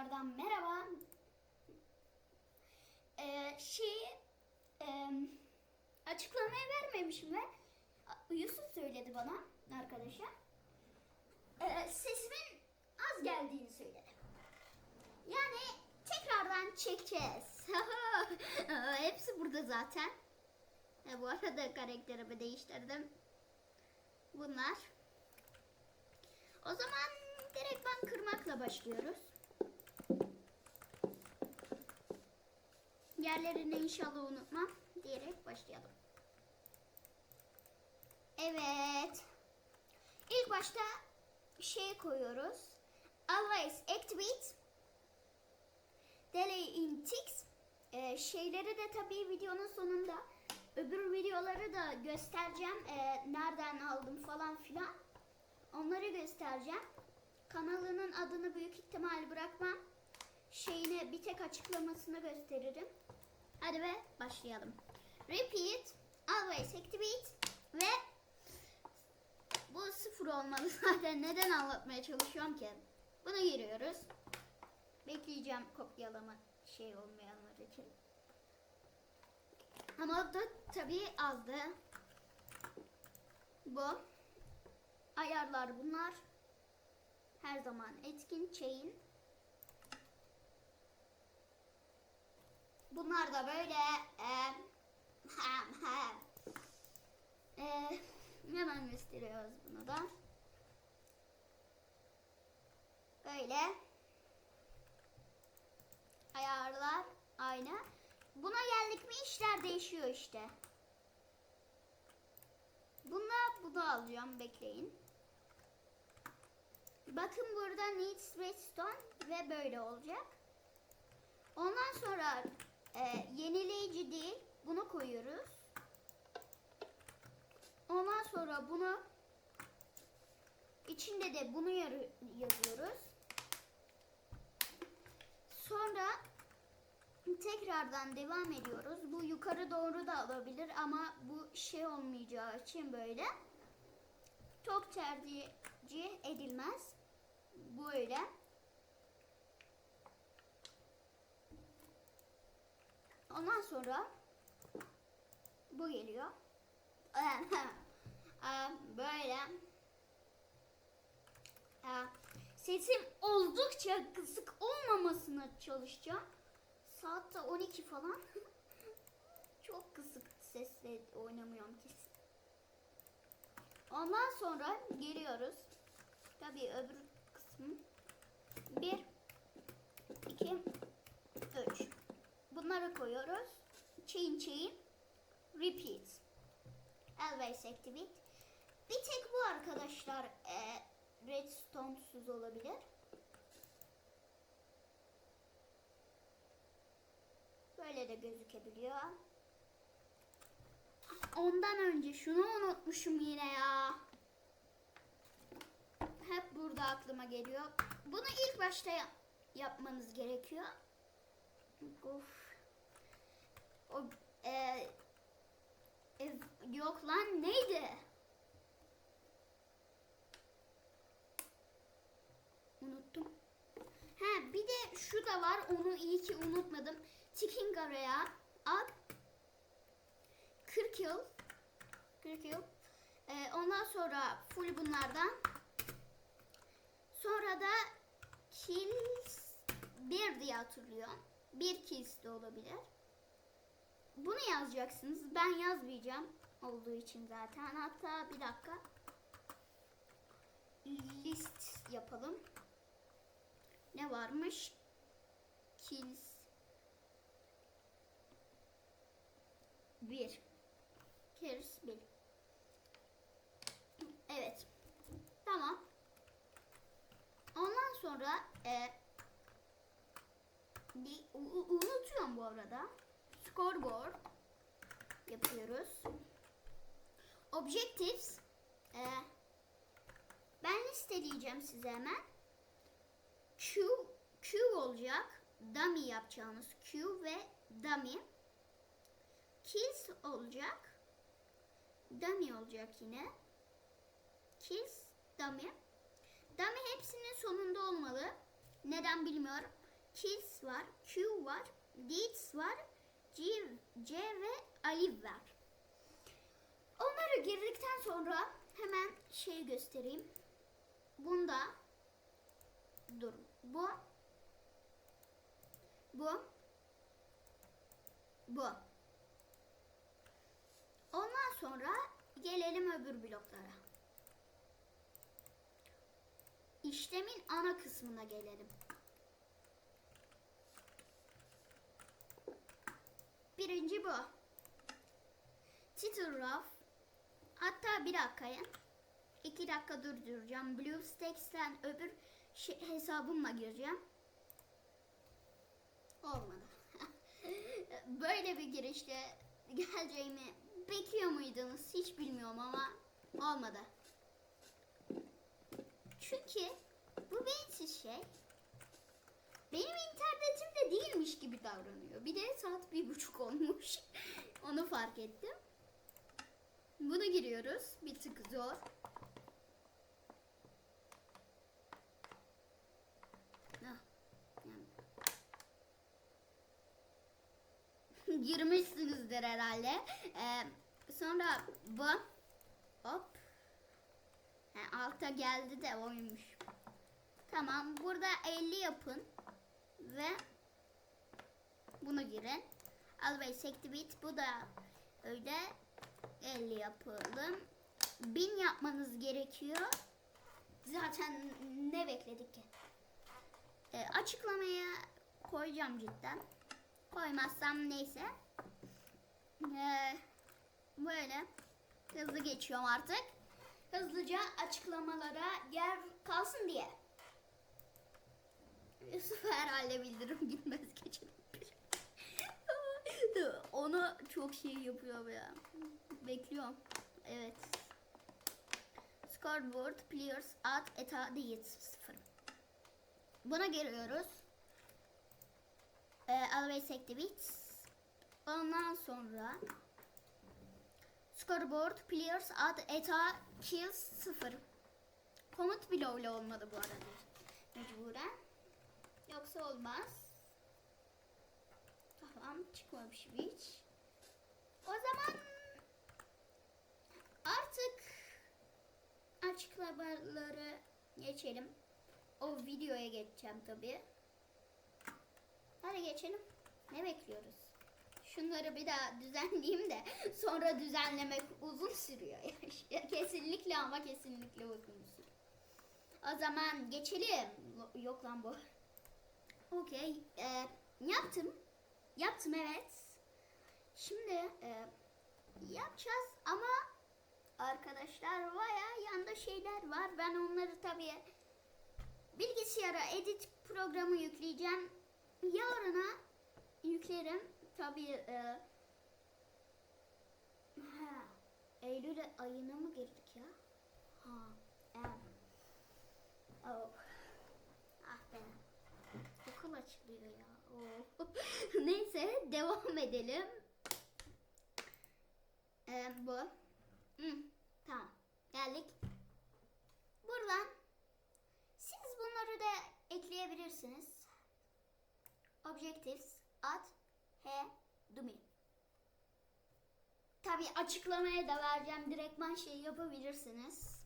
tekrardan merhaba. Ee, şeyi e, açıklamayı vermemişim ve Yusuf söyledi bana arkadaşa. Ee, sesimin az geldiğini söyledi. Yani tekrardan çekeceğiz. Hepsi burada zaten. E, bu arada karakterimi değiştirdim. Bunlar. O zaman direkt ben kırmakla başlıyoruz. Yerlerini inşallah unutmam diyerek başlayalım. Evet. İlk başta şey koyuyoruz. Always activate. Delay in ticks. Ee, şeyleri de tabii videonun sonunda öbür videoları da göstereceğim. Ee, nereden aldım falan filan. Onları göstereceğim. Kanalının adını büyük ihtimal bırakmam. Şeyine bir tek açıklamasını gösteririm. Hadi ve başlayalım. Repeat, always activate ve bu sıfır olmalı zaten. Neden anlatmaya çalışıyorum ki? Bunu giriyoruz. Bekleyeceğim kopyalama şey olmayanlar için. Ama da tabii azdı. Bu. Ayarlar bunlar. Her zaman etkin chain. Bunlar da böyle e, e, hemen gösteriyoruz bunu da. Böyle ayarlar aynı. Buna geldik mi işler değişiyor işte. Buna bu da alacağım bekleyin. Bakın burada needs redstone ve böyle olacak. Ondan sonra e, yenileyici değil bunu koyuyoruz. Ondan sonra bunu içinde de bunu yazıyoruz. Sonra tekrardan devam ediyoruz. Bu yukarı doğru da alabilir ama bu şey olmayacağı için böyle çok tercih edilmez. Böyle. Ondan sonra bu geliyor. Ee, Böyle. Ee, Sesim oldukça kısık olmamasına çalışacağım. Saatte 12 falan. Çok kısık sesle oynamıyorum kesin. Ondan sonra geliyoruz. Tabii öbür kısmı. 1 2 3 Bunları koyuyoruz. Chain chain repeat. Always activate. Bir tek bu arkadaşlar e, redstone'suz olabilir. Böyle de gözükebiliyor. Ondan önce şunu unutmuşum yine ya. Hep burada aklıma geliyor. Bunu ilk başta yap- yapmanız gerekiyor. Of. O, e, e, yok lan neydi? Unuttum. Ha bir de şu da var. Onu iyi ki unutmadım. Ticking araya al. 40 yıl. 40 yıl. Ee, ondan sonra full bunlardan. Sonra da kills 1 diye hatırlıyorum. Bir kills de olabilir. Bunu yazacaksınız. Ben yazmayacağım. Olduğu için zaten. Hatta bir dakika. List yapalım. Ne varmış? Kills 1 Kills 1 Evet. Tamam. Ondan sonra e, bir, unutuyorum bu arada. Scoreboard yapıyoruz. Objectives e, ben listeleyeceğim size hemen. Q, Q olacak. Dummy yapacağınız Q ve dummy. Kills olacak. Dummy olacak yine. Kills, dummy. Dummy hepsinin sonunda olmalı. Neden bilmiyorum. Kills var, Q var, Deeds var, G, C ve Alif var. Onları girdikten sonra hemen şeyi göstereyim. Bunda dur bu bu bu. Ondan sonra gelelim öbür bloklara. İşlemin ana kısmına gelelim. Birinci bu. Title Raf. Hatta bir dakikaya. İki dakika durduracağım. BlueStacks'ten öbür şey, hesabımla gireceğim. Olmadı. Böyle bir girişle geleceğimi bekliyor muydunuz hiç bilmiyorum ama olmadı. Çünkü bu beyinsiz şey benim internetimde değilmiş gibi davranıyor. Bir de saat bir buçuk olmuş. Onu fark ettim. Bunu giriyoruz. Bir tık zor. Ah. Girmişsinizdir herhalde. Ee, sonra bu. Hop. Ha, alta geldi de oymuş. Tamam. Burada 50 yapın. Ve bunu girin. Always activate. Bu da öyle 50 yapalım. 1000 yapmanız gerekiyor. Zaten ne bekledik ki? Ee, açıklamaya koyacağım cidden. Koymazsam neyse. Ee, böyle hızlı geçiyorum artık. Hızlıca açıklamalara yer kalsın diye. Yusuf herhalde bildirim gitmez geçelim. Onu çok şey yapıyor ya. Bekliyorum. Evet. Scoreboard players at eta değil sıfır. Buna geliyoruz. Ee, always activate. Ondan sonra scoreboard players at eta kills sıfır. Komut bloğuyla olmadı bu arada. Mecburen. Yoksa olmaz. Tamam çıkmamış hiç. O zaman artık açıklamaları geçelim. O videoya geçeceğim tabii. Hadi geçelim. Ne bekliyoruz? Şunları bir daha düzenleyeyim de sonra düzenlemek uzun sürüyor. kesinlikle ama kesinlikle uzun sürüyor. O zaman geçelim. Yok lan bu. Okey. Ee, yaptım. Yaptım evet. Şimdi e, yapacağız ama arkadaşlar baya yanda şeyler var. Ben onları tabii bilgisayara edit programı yükleyeceğim. Yarına yüklerim. Tabii e, ha, Eylül ayına mı girdik ya? Ha, evet. Oh. Açılıyor ya. Oh. Neyse devam edelim. Ee, bu. Hı, tamam. Geldik. Buradan siz bunları da ekleyebilirsiniz. Objectives at he dumi. Tabi açıklamaya da vereceğim. Direktman şey yapabilirsiniz.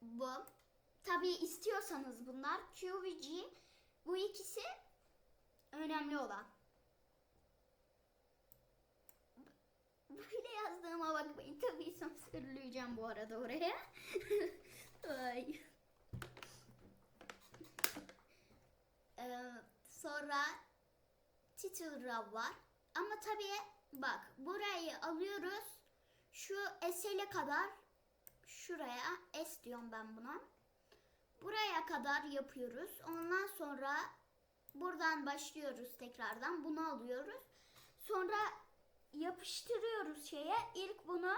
Bu. Tabi istiyorsanız bunlar Q ve G bu ikisi önemli olan. Böyle yazdığıma bakmayın. Tabii sansürleyeceğim bu arada oraya. Ay. Ee, sonra title raw var. Ama tabii bak burayı alıyoruz. Şu S'e kadar şuraya S diyorum ben buna. Kadar yapıyoruz. Ondan sonra buradan başlıyoruz tekrardan. Bunu alıyoruz. Sonra yapıştırıyoruz şeye. İlk bunu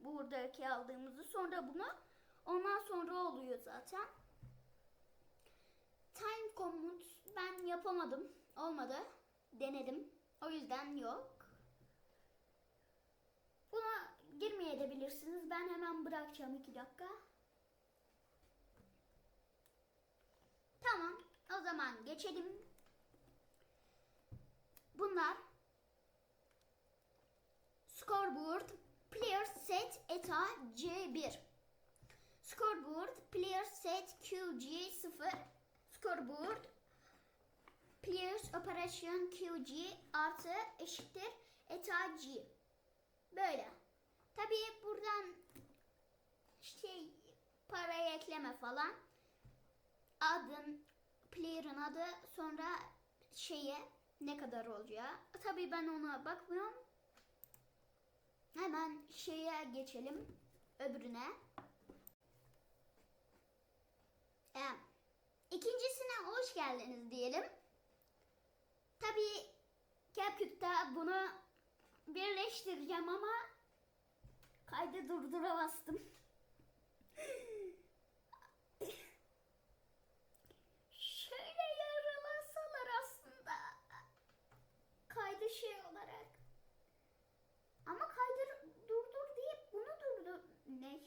buradaki aldığımızı sonra bunu ondan sonra oluyor zaten. Time komut ben yapamadım. Olmadı. Denedim. O yüzden yok. Buna girmeyebilirsiniz. Ben hemen bırakacağım iki dakika. Tamam. o zaman geçelim. Bunlar Scoreboard Player Set ETA C1 Scoreboard Player Set QG0 Scoreboard Players Operation QG artı eşittir ETA G Böyle. Tabii buradan şey parayı ekleme falan. Adın, player'ın adı sonra şeye ne kadar olacağı. Tabii ben ona bakmıyorum. Hemen şeye geçelim. Öbürüne. Ee, ikincisine hoş geldiniz diyelim. Tabii CapCut'ta bunu birleştireceğim ama kaydı durdura bastım. Şöyle yarılasalar aslında kaydı şey olarak. Ama kaydı durdur deyip bunu durdur. Ne?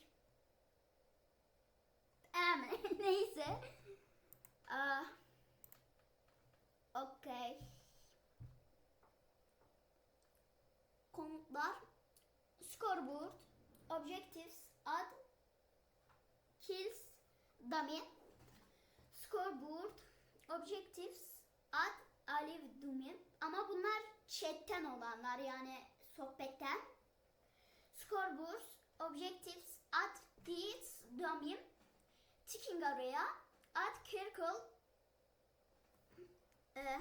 Em, neyse. Ah. Okey. Komutlar. Scoreboard. Objectives. Add. Kills. Dummy. Scoreboard. Objectives. Add. Alive Dummy. Ama bunlar chatten olanlar yani sohbetten. Scoreboard. Objectives. Add. Deeds. Dummy. Ticking araya. Add. Circle. Ee,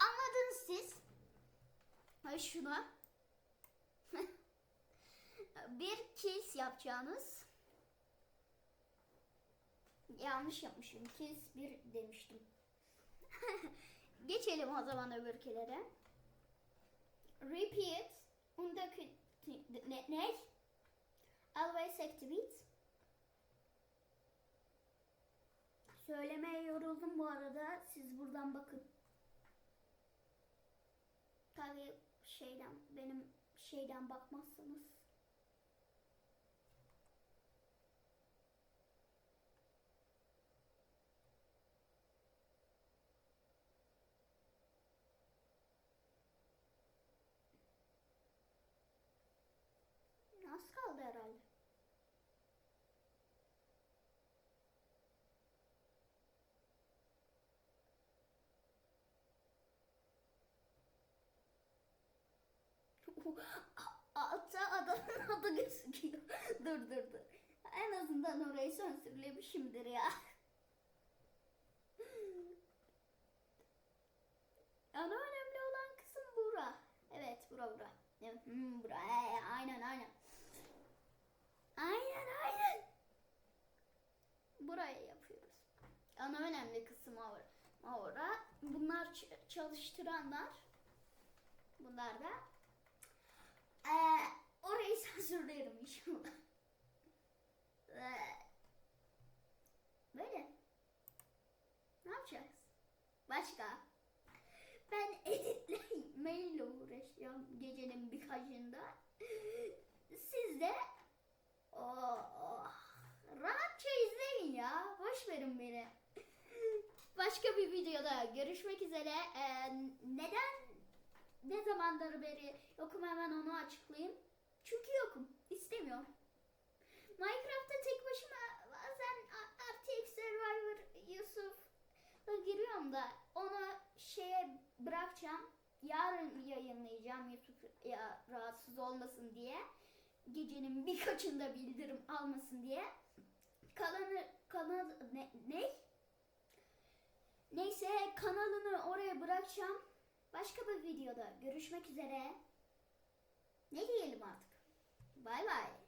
anladınız siz. Ay şunu. bir kills yapacağınız. Yanlış yapmışım. Kills bir demiştim. Geçelim o zaman öbürkülere. Repeat. Undaki ne? ne? Always activate. Söylemeye yoruldum bu arada. Siz buradan bakın. Tabii şeyden benim şeyden bakmazsanız. Az kaldı herhalde. Altta adamın adı gözüküyor. dur dur dur. En azından orayı sansürlemişimdir ya. Ama önemli olan kısım bura. Evet bura bura. Hmm, bura. Ee, aynen aynen. Aynen aynen. Buraya yapıyoruz. Ana önemli kısım orada. Bunlar çalıştıranlar. Bunlar da ee, orayı sansürlerim inşallah. Böyle. Ne yapacağız? Başka? Ben editlemeyle uğraşıyorum gecenin birkaçında. Siz de oh, rahatça izleyin ya. Boş verin beni. Başka bir videoda görüşmek üzere. Ee, neden ne zamandır beri yokum hemen onu açıklayayım. Çünkü yokum. İstemiyorum. Minecraft'ta tek başıma bazen RTX Survivor Yusuf'la giriyorum da onu şeye bırakacağım. Yarın yayınlayacağım Yusuf ya rahatsız olmasın diye. Gecenin birkaçında bildirim almasın diye. Kalanı kanal ne, ne? Neyse kanalını oraya bırakacağım. Başka bir videoda görüşmek üzere. Ne diyelim artık? Bay bay.